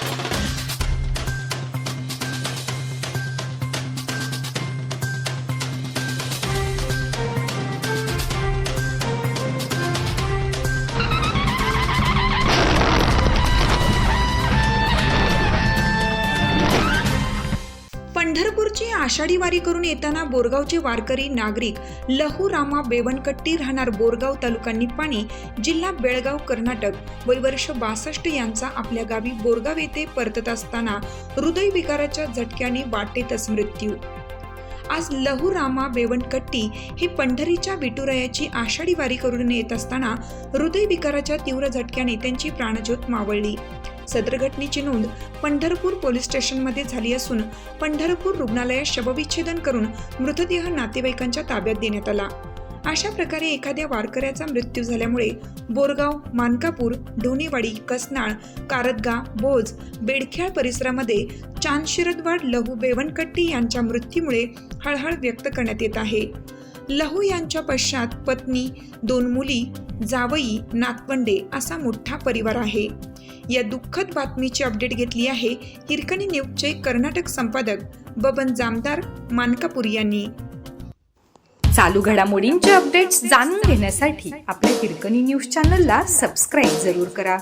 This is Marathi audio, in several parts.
Thank you. पंढरपूरची आषाढी वारी करून येताना बोरगावचे वारकरी नागरिक लहू रामा बेवणकट्टी राहणार बोरगाव तालुका निपाणी जिल्हा बेळगाव कर्नाटक. वय वर्ष बासष्ट यांचा आपल्या गावी बोरगाव येथे परतत असताना हृदयविकाराच्या झटक्याने वाटेतच मृत्यू. आज लहू रामा बेवणकट्टी हे पंढरीच्या विठुरायाची आषाढी वारी करून येत असताना हृदयविकाराच्या तीव्र झटक्याने त्यांची प्राणज्योत मावळली. सदर घटनेची नोंद पंढरपूर पोलीस स्टेशनमध्ये झाली असून पंढरपूर रुग्णालयात शवविच्छेदन करून मृतदेह नातेवाईकांच्या ताब्यात देण्यात आला. अशा प्रकारे एखाद्या वारकऱ्याचा मृत्यू झाल्यामुळे बोरगाव मानकापूर ढोणेवाडी कसनाळ कारदगा बोज बेडखेळ परिसरामध्ये चांदशिरदवाड लहू बेवणकट्टी यांच्या मृत्यूमुळे हळहळ व्यक्त करण्यात येत आहे. लहू यांच्या पश्चात पत्नी दोन मुली जावई नातवंडे असा मोठा परिवार आहे. या दुःखद बातमीची अपडेट घेतली आहे हिरकणी न्यूजचे कर्नाटक संपादक बबन जामदार मानकापूर यांनी. चालू घडामोडींचे अपडेट्स जाणून घेण्यासाठी आपल्या हिरकणी न्यूज चॅनलला सबस्क्राईब जरूर करा.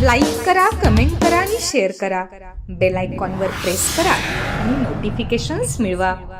लाईक करा कमेंट करा आणि शेअर करा. बेल आयकॉनवर प्रेस करा आणि नोटिफिकेशन्स मिळवा.